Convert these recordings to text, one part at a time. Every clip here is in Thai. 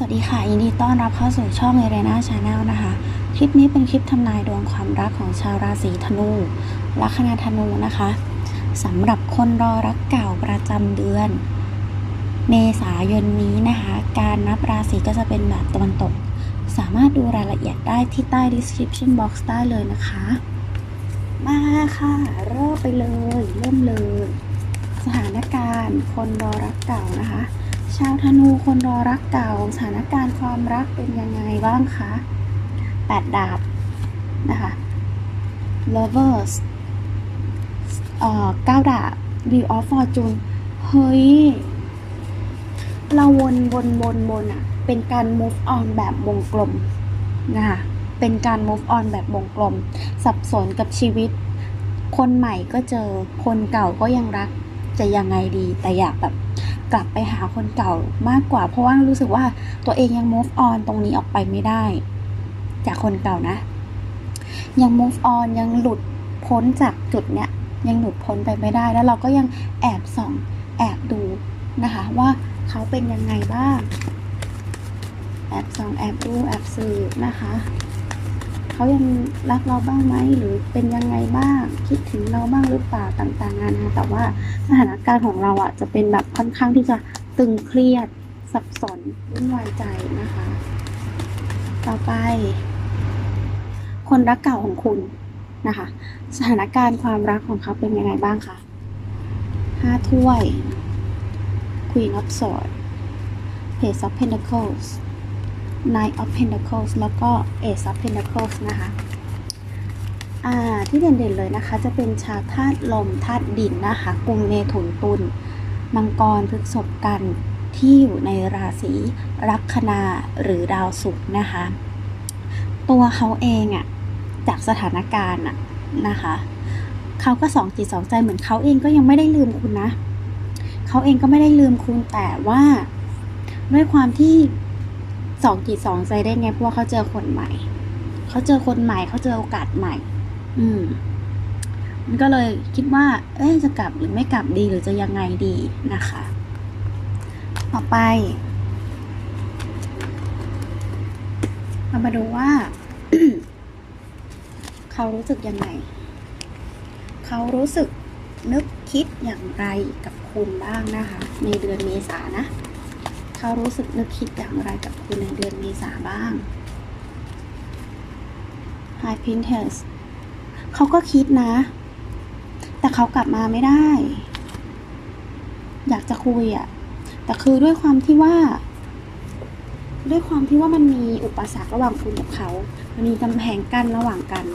สวัสดีค่ะยินดีต้อนรับเข้าสู่ช่องเอเรนาชาแนลนะคะ คลิปนี้เป็นคลิปทำนายดวงความรักของชาวราศีธนู ลัคนาธนูนะคะสำหรับคนรอรักเก่าประจำเดือน เมษายนนี้นะคะ การนับราศีก็จะเป็นแบบตะวันตก สามารถดูรายละเอียดได้ที่ใต้ description box ได้เลยนะคะ มาค่ะ เริ่มไปเลย เริ่มเลย สถานการณ์คนรอรักเก่านะคะ ชาวธนูคนรอรักเก่าสถานการณ์ความรักเป็นยังไงบ้างคะแปดดาบนะคะ lovers เอ่อเก้าดาบ wheel of fortune เฮ้ย เราวนวนวนวนอะเป็นการ move on แบบวงกลมนะคะเป็นการ move on แบบวงกลม สับสนกับชีวิต คนใหม่ก็เจอคนเก่าก็ยังรักจะยังไงดีแต่อยากแบบ กลับไปหาคนเก่ามากกว่า เพราะว่ารู้สึกว่าตัวเองยัง move on ตรงนี้ออกไปไม่ได้ จากคนเก่านะ ยัง move on ยังหลุดพ้นจากจุดเนี้ยยังหลุดพ้นไปไม่ได้ แล้วเราก็ยังแอบส่องแอบดูนะคะ ว่าเขาเป็นยังไงบ้าง แอบส่องแอบดูแอบสืบนะคะ เขายังรักเราบ้างไหมหรือเป็นยังไงบ้าง คิดถึงเราบ้างหรือเปล่าต่างๆนานาแต่ว่าสถานการณ์ของเราอะจะเป็นแบบค่อนข้างที่จะตึงเครียดสับสนวุ่นวายใจนะคะ ต่อไป คนรักเก่าของคุณนะคะ สถานการณ์ความรักของเขาเป็นยังไงบ้างคะห้าถ้วย Queen of Swords Page of Pentacles Nine of Pentacles แล้วก็ Ace of Pentacles นะคะอ่าที่เด่นๆเลยนะคะ จะเป็นชาวธาตุลมธาตุดินนะคะกลุ่มเมถุนตุลมังกรพฤกษภกันที่อยู่ในราศีลัคนาหรือดาวศุกร์นะคะ ตัวเขาเองอะจากสถานการณ์อะนะคะเขาก็สองจิตสองใจเหมือนเขาเองก็ยังไม่ได้ลืมคุณนะเขาเองก็ไม่ได้ลืมคุณแต่ว่าด้วยความที่ สองจิตสองใจได้ไงเพราะว่าเขาเจอคนใหม่ เขาเจอคนใหม่ เขาเจอโอกาสใหม่ อืม มันก็เลยคิดว่า เอ๊ะจะกลับหรือไม่กลับดีหรือจะยังไงดีนะคะ ต่อไป เรามาดูว่า เขารู้สึกยังไง เขารู้สึกนึกคิดอย่างไรกับคุณบ้างนะคะ ในเดือนเมษานะ เขารู้สึกนึกคิดอย่างไรกับคุณในเดือนเมษาบ้าง High Princess เขาก็คิดนะ แต่เขากลับมาไม่ได้ อยากจะคุยอะแต่คือด้วยความที่ว่า ด้วยความที่ว่ามันมีอุปสรรคระหว่างคุณกับเขา มันมีกำแพงกั้นระหว่างกัน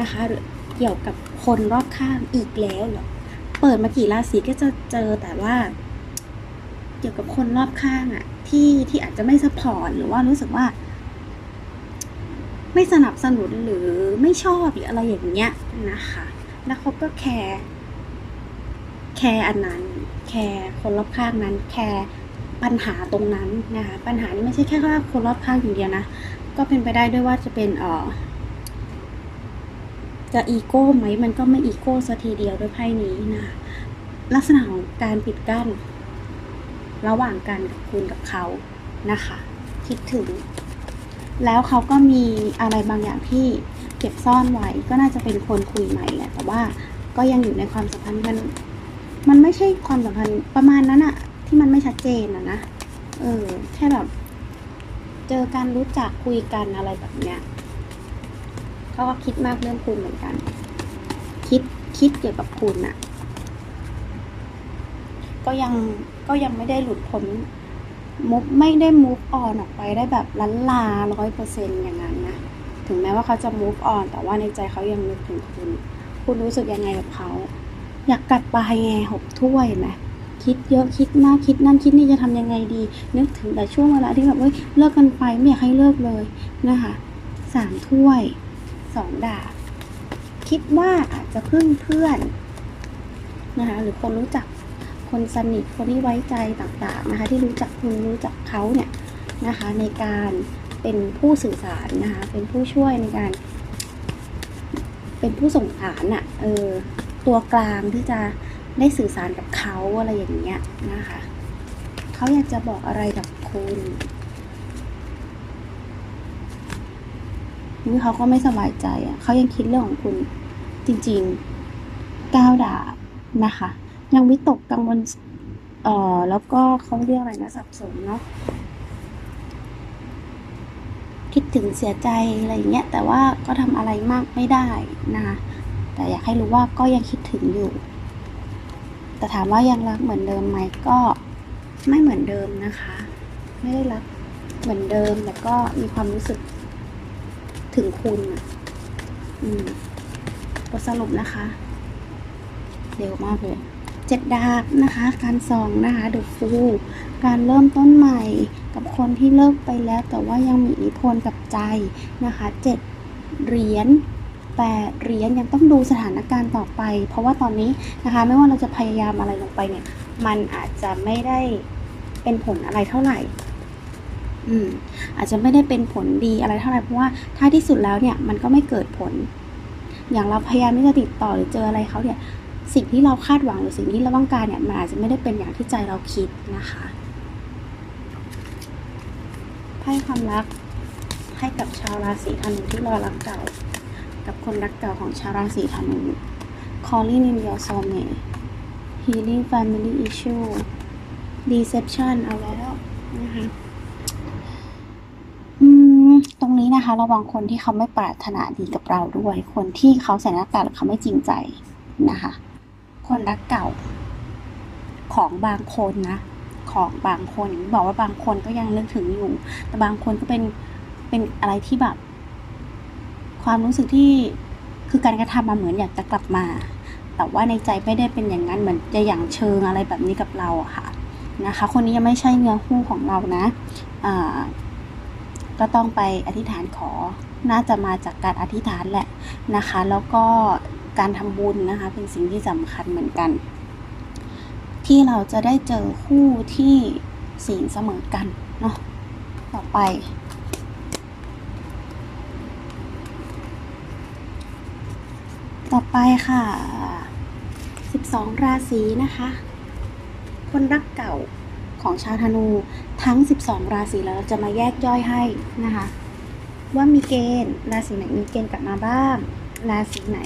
นะคะหรือเกี่ยวกับคนรอบข้างอีกแล้วเหรอเปิดมากี่ราศีก็จะเจอแต่ว่า กี่ยวกับคนรอบข้างอะที่ที่อาจจะไม่สปอร์ตหรือว่ารู้สึกว่า ไม่สนับสนุนหรือไม่ชอบหรืออะไรอย่างเงี้ยนะคะ แล้วเขาก็แคร์แคร์อันนั้น แคร์คนรอบข้างนั้น แคร์ปัญหาตรงนั้นนะคะปัญหานี้ไม่ใช่แค่ว่าคนรอบข้างอย่างเดียวนะก็เป็นไปได้ด้วยว่าจะเป็นเออจะอีโก้ไหมมันก็ไม่อีโก้สัทีเดียวด้วยไพ่นี้นะคะลักษณะของการปิดกั้น ระหว่างกันกับคุณกับเขานะคะ คิดถึง แล้วเขาก็มีอะไรบางอย่างที่เก็บซ่อนไว้ก็น่าจะเป็นคนคุยใหม่แหละแต่ว่าก็ยังอยู่ในความสัมพันธ์มันมันไม่ใช่ความสัมพันธ์ประมาณนั้นอะที่มันไม่ชัดเจนอะนะเออแค่แบบเจอกันรู้จักคุยกันอะไรแบบเนี้ยเขาก็คิดมากเรื่องคุณเหมือนกัน คิดคิดเกี่ยวกับคุณอะ ก็ยังก็ยังไม่ได้หลุดพ้นมุกไม่ได้ move on ออกไปได้แบบล้านลาร้อยเปอร์เซ็นอย่างนั้นนะ ถึงแม้ว่าเขาจะ move on แต่ว่าในใจเขายังนึกถึงคุณ คุณรู้สึกยังไงกับเขา อยากกลับไปไงหกถ้วยไหมคิดเยอะคิดมากคิดนั่นคิดนี่จะทำยังไงดี นึกถึงแต่ช่วงเวลาที่แบบเฮ้ยเลิกกันไปไม่อยากให้เลิกเลยนะคะสามถ้วยสองดาบคิดว่าอาจจะพึ่งเพื่อนนะคะหรือคนรู้จัก คนสนิทคนที่ไว้ใจต่างๆนะคะ ที่รู้จักคุณรู้จักเขาเนี่ยนะคะ ในการเป็นผู้สื่อสารนะคะ เป็นผู้ช่วยในการ เป็นผู้ส่งสารอะ่ะเออตัวกลางที่จะได้สื่อสารกับเขาอะไรอย่างเงี้ยนะคะเขาอยากจะบอกอะไรกับคุณนี่เขาก็ไม่สบายใจอะเขายังคิดเรื่องของคุณจริงๆก้าวด่านะคะ ยังวิตกกังวลเอ่อแล้วก็เขาเรียกอะไรนะสับสนเนาะคิดถึงเสียใจอะไรอย่างเงี้ยแต่ว่าก็ทำอะไรมากไม่ได้นะคะแต่อยากให้รู้ว่าก็ยังคิดถึงอยู่ แต่ถามว่ายังรักเหมือนเดิมไหมก็ไม่เหมือนเดิมนะคะ ไม่ได้รักเหมือนเดิมแต่ก็มีความรู้สึกถึงคุณอะ อืมบทสรุปนะคะ เร็วมากเลย เจ็ดดาบนะคะ การส่องนะคะเดูฟูการเริ่มต้นใหม่กับคนที่เลิกไปแล้ว แต่ว่ายังมีอิทธิพลกับใจนะคะเจ็ดเหรียญแปดเหรียญยังต้องดูสถานการณ์ต่อไป เพราะว่าตอนนี้นะคะไม่ว่าเราจะพยายามอะไรลงไปเนี่ยมันอาจจะไม่ได้เป็นผลอะไรเท่าไหร่อืมอาจจะไม่ได้เป็นผลดีอะไรเท่าไหร่เพราะว่าท้ายที่สุดแล้วเนี่ยมันก็ไม่เกิดผล อย่างเราพยายามที่จะติดต่อหรือเจออะไรเขาเนี่ย สิ่งที่เราคาดหวังหรือสิ่งที่เราต้องการเนี่ยมันอาจจะไม่ได้เป็นอย่างที่ใจเราคิดนะคะไพ่ความรักให้กับชาวราศีธนูที่รอรักเก่า กับคนรักเก่าของชาวราศีธนู Calling in your soulmate Healing family issue Deception เอาแล้วนะคะอืมตรงนี้นะคะ ระวังคนที่เขาไม่ปรารถนาดีกับเราด้วย คนที่เขาใส่หน้ากากหรือเขาไม่จริงใจนะคะ คนรักเก่า ของบางคนนะ ของบางคนอย่างที่บอกว่าบางคนก็ยังนึกถึงอยู่ แต่บางคนก็เป็นเป็นอะไรที่แบบ ความรู้สึกที่คือการกระทำมาเหมือนอยากจะกลับมา แต่ว่าในใจไม่ได้เป็นอย่างนั้นเหมือนจะอย่างเชิงอะไรแบบนี้กับเราอะค่ะนะคะ คนนี้ยังไม่ใช่เนื้อคู่ของเรานะอ่าก็ต้องไปอธิษฐานขอ น่าจะมาจากการอธิษฐานแหละนะคะ แล้วก็ การทำบุญนะคะ เป็นสิ่งที่สำคัญเหมือนกัน ที่เราจะได้เจอคู่ที่ศีลเสมอกันเนาะต่อไป ต่อไปค่ะ 12 ราศีนะคะ คนรักเก่าของชาวธนูทั้ง 12 ราศีแล้วเราจะมาแยกย่อยให้นะคะ ว่ามีเกณฑ์ราศีไหนมีเกณฑ์กลับมาบ้างราศีไหน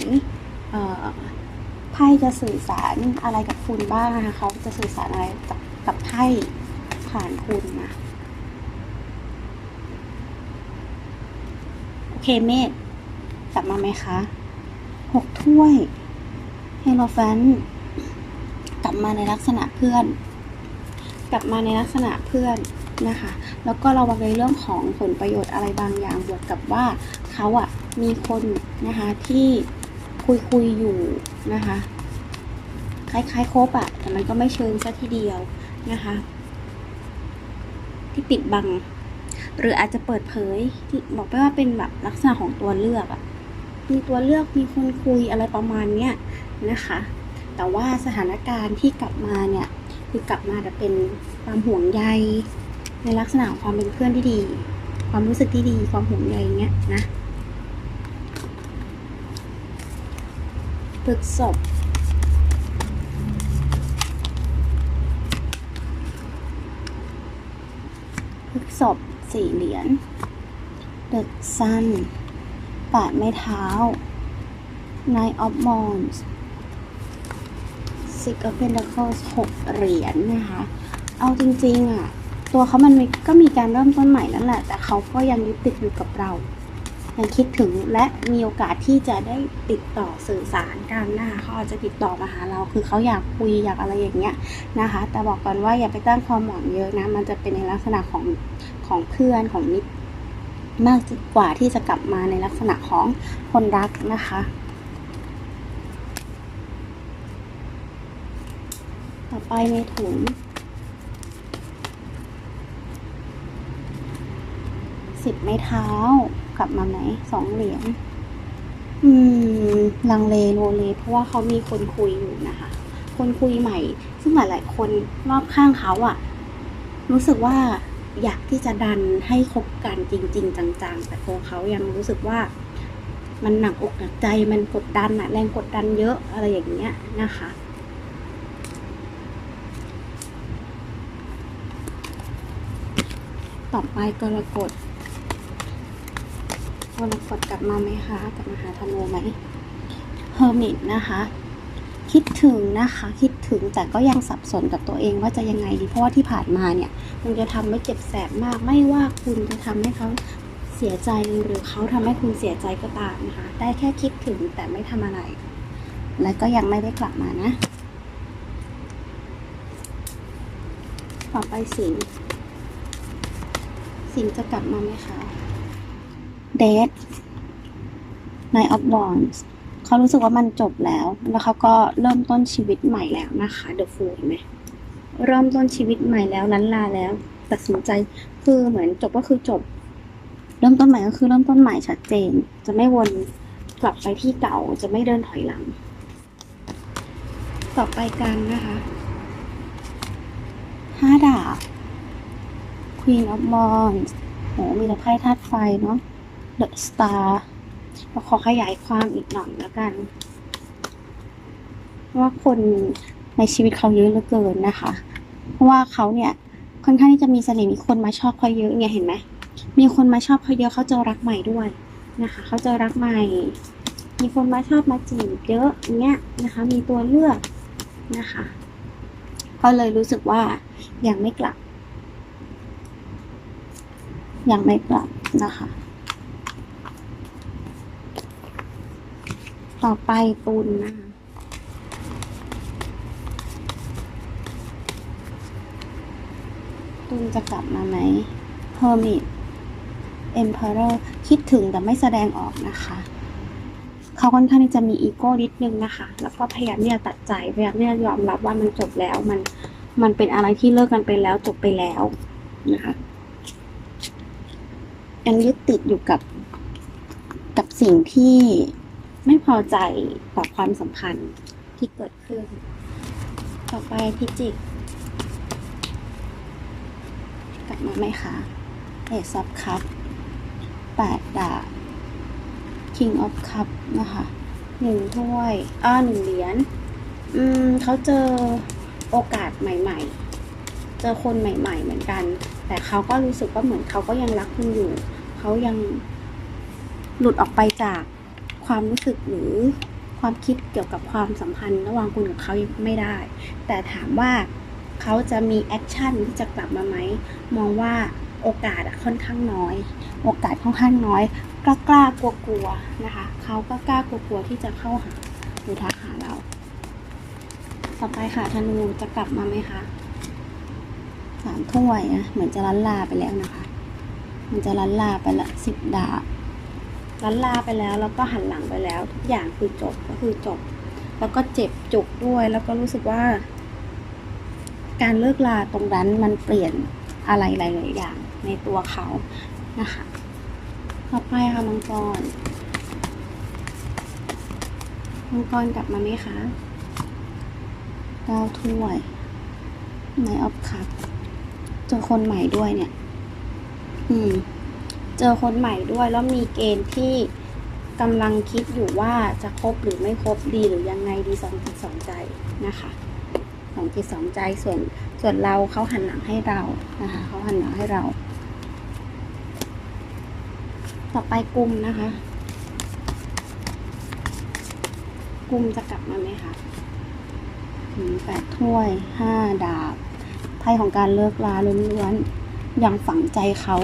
ไพ่จะสื่อสารอะไรกับคุณบ้างนะคะเขาจะสื่อสารอะไรกับกับไพ่ผ่านคุณนะโอเคเมธกลับมาไหมคะหกถ้วยเฮโลแฟนกลับมาในลักษณะเพื่อน กลับมาในลักษณะเพื่อนนะคะ แล้วก็ระวังในเรื่องของผลประโยชน์อะไรบางอย่างบวกกับว่าเขาอะมีคนนะคะที่ คุยคุยๆอยู่นะคะ คล้ายๆคบอะแต่มันก็ไม่เชิงซะทีเดียวนะคะ ที่ปิดบัง หรืออาจจะเปิดเผยที่บอกไปว่าเป็นแบบลักษณะของตัวเลือกอะมีตัวเลือกมีคนคุยอะไรประมาณเนี้ยนะคะ แต่ว่าสถานการณ์ที่กลับมาเนี่ย คือกลับมาแต่เป็นความห่วงใยในลักษณะของความเป็นเพื่อนที่ดี ความรู้สึกที่ดี ความห่วงใยอย่างเงี้ยนะ ปรึกศพพฤกษบสี่เหรียญ The Sun ปาดไม้เท้า Nine of Wands Six of Pentacles หกเหรียญนะคะ เอาจริงๆอะ ตัวเขามันก็มีการเริ่มต้นใหม่นั่นแหละ แต่เขาก็ยังยึดติดอยู่กับเรา ยังคิดถึงและมีโอกาสที่จะได้ติดต่อสื่อสารกันนะคะเขาอาจจะติดต่อมาหาเรา คือเขาอยากคุยอยากอะไรอย่างเงี้ยนะคะ แต่บอกก่อนว่าอย่าไปตั้งความหวังเยอะนะ มันจะเป็นในลักษณะของของเพื่อนของมิตรมากกว่าที่จะกลับมาในลักษณะของคนรักนะคะ ต่อไปในถุงสิบไม้เท้า กลับมาไหมสองเหรียญอืม ลังเลโลเล เพราะว่าเขามีคนคุยอยู่นะคะ คนคุยใหม่ ซึ่งหลาย ๆ คนรอบข้างเขาอะรู้สึกว่าอยากที่จะดันให้คบกันจริง ๆ จัง ๆ แต่ตัวเขายังรู้สึกว่ามันหนักอกหนักใจมันกดดันอะแรงกดดันเยอะอะไรอย่างเงี้ยนะคะต่อไปกรกฎ กรกฎกลับมาไหมคะกลับมาหาธนูไหมเฮอร์มิตนะคะ คิดถึงนะคะ คิดถึงแต่ก็ยังสับสนกับตัวเองว่าจะยังไงดีเพราะว่าที่ผ่านมาเนี่ยมันจะทำให้เจ็บแสบมาก ไม่ว่าคุณจะทำให้เขาเสียใจหรือเขาทำให้คุณเสียใจก็ตามนะคะ ได้แค่คิดถึงแต่ไม่ทำอะไร และก็ยังไม่ได้กลับมานะ ต่อไปสิงสิงจะกลับมาไหมคะ เดท Nine of Wands เขารู้สึกว่ามันจบแล้ว แล้วเขาก็เริ่มต้นชีวิตใหม่แล้วนะคะ The Fool เห็นไหมเริ่มต้นชีวิตใหม่แล้วลันลาแล้วตัดสินใจคือเหมือนจบก็คือจบ เริ่มต้นใหม่ก็คือเริ่มต้นใหม่ชัดเจน จะไม่วนกลับไปที่เก่าจะไม่เดินถอยหลัง ต่อไปกันนะคะห้าดาบ Queen of Wands โหมีแต่ไพ่ธาตุไฟเนาะ The Star เราขอขยายความอีกหน่อยแล้วกัน ว่าคนในชีวิตเขาเยอะเหลือเกินนะคะ เพราะว่าเขาเนี่ยค่อนข้างที่จะมีเสน่ห์มีคนมาชอบเขาเยอะเนี่ยเห็นไหมมีคนมาชอบเขาเยอะเขาจอรักใหม่ด้วยนะคะเขาจอรักใหม่ มีคนมาชอบมาจีบเยอะเงี้ยนะคะ มีตัวเลือกนะคะก็เลยรู้สึกว่ายังไม่กลับยังไม่กลับนะคะ ต่อไปตุลนะคะตุลจะกลับมาไหม Hermit Emperor คิดถึงแต่ไม่แสดงออกนะคะ เขาค่อนข้างที่จะมีอีโก้นิดนึงนะคะ แล้วก็พยายามที่จะตัดใจ พยายามที่จะยอมรับว่ามันจบแล้ว มัน มันเป็นอะไรที่เลิกกันไปแล้วจบไปแล้วนะคะยังยึดติดอยู่กับกับสิ่งที่ ไม่พอใจต่อความสัมพันธ์ที่เกิดขึ้น ต่อไปพิจิก กลับมาไหมคะเอซับคัพแปดดาบ King of Cup นะคะหนึ่งถ้วยอ้าหนึ่งเหรียญอืมเขาเจอโอกาสใหม่ ๆ เจอคนใหม่ ๆ เหมือนกัน แต่เขาก็รู้สึกว่าเหมือนเขาก็ยังรักคุณอยู่ เขายังหลุดออกไปจาก ความรู้สึกหรือความคิดเกี่ยวกับความสัมพันธ์ระหว่างคุณกับเขาไม่ได้ แต่ถามว่าเขาจะมีแอคชั่นที่จะกลับมาไหม มองว่าโอกาสค่อนข้างน้อย โอกาสค่อนข้างน้อย กล้ากล้ากลัวกลัวๆนะคะ เขาก็กล้ากลัวกลัวๆที่จะเข้าหาหรือทักหาเรา ต่อไปค่ะธนูจะกลับมาไหมคะสามถ้วยนะเหมือนจะลันลาไปแล้วนะคะ มันจะลันลาไปละสิบดาบ ลันลาไปแล้วแล้วก็หันหลังไปแล้ว ทุกอย่างคือจบก็คือจบ แล้วก็เจ็บจุกด้วย แล้วก็รู้สึกว่า การเลิกลาตรงนั้นมันเปลี่ยนอะไรหลายๆอย่างในตัวเขานะคะต่อไปค่ะมังกรมังกรกลับมาไหมคะเก้าถ้วยในออฟคัพเจอคนใหม่ด้วยเนี่ย อืม เจอคนใหม่ด้วย แล้วมีเกณฑ์ที่กำลังคิดอยู่ว่าจะคบหรือไม่คบดีหรือยังไงดีสองจิตสองใจนะคะสองจิตสองใจส่วนส่วนเราเขาหันหลังให้เรานะคะเขาหันหลังให้เรา ต่อไปกลุ่มนะคะกลุ่มจะกลับมาไหมคะแปดถ้วยห้าดาบไพ่ของการเลิกลาล้วนๆยังฝังใจเขา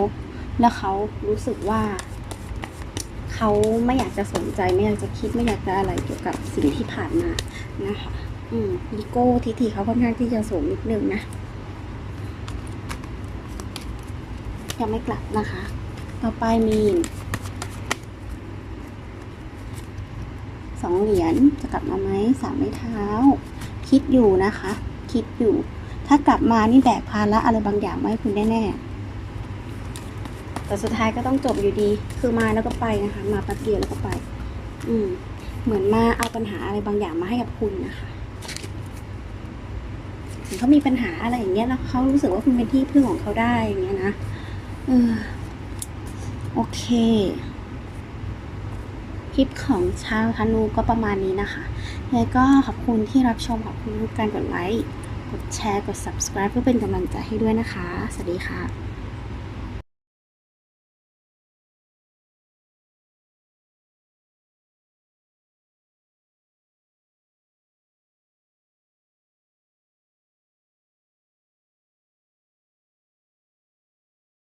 และเขารู้สึกว่า เขาไม่อยากจะสนใจไม่อยากจะคิดไม่อยากจะอะไรเกี่ยวกับสิ่งที่ผ่านมานะคะ อืมอีโก้ทิฐิเขาค่อนข้างที่จะสูงนิดนึงนะยังไม่กลับนะคะ ต่อไปมีนสองเหรียญจะกลับมาไหมสามไม้เท้า คิดอยู่นะคะ คิดอยู่ ถ้ากลับมานี่แบกภาระอะไรบางอย่างมาให้คุณแน่ๆ แต่สุดท้ายก็ต้องจบอยู่ดี คือมาแล้วก็ไปนะคะ มาแป๊บเดียวแล้วก็ไป อืม เหมือนมาเอาปัญหาอะไรบางอย่างมาให้กับคุณนะคะเหมือนเขามีปัญหาอะไรอย่างเงี้ยแล้วเขารู้สึกว่าคุณเป็นที่พึ่งของเขาได้อย่างเงี้ยนะเออโอเคคลิปของชาวธนูก็ประมาณนี้นะคะแล้วก็ขอบคุณที่รับชมขอบคุณทุกการกดไลค์ กดแชร์ กด subscribe เพื่อเป็นกำลังใจให้ด้วยนะคะ สวัสดีค่ะ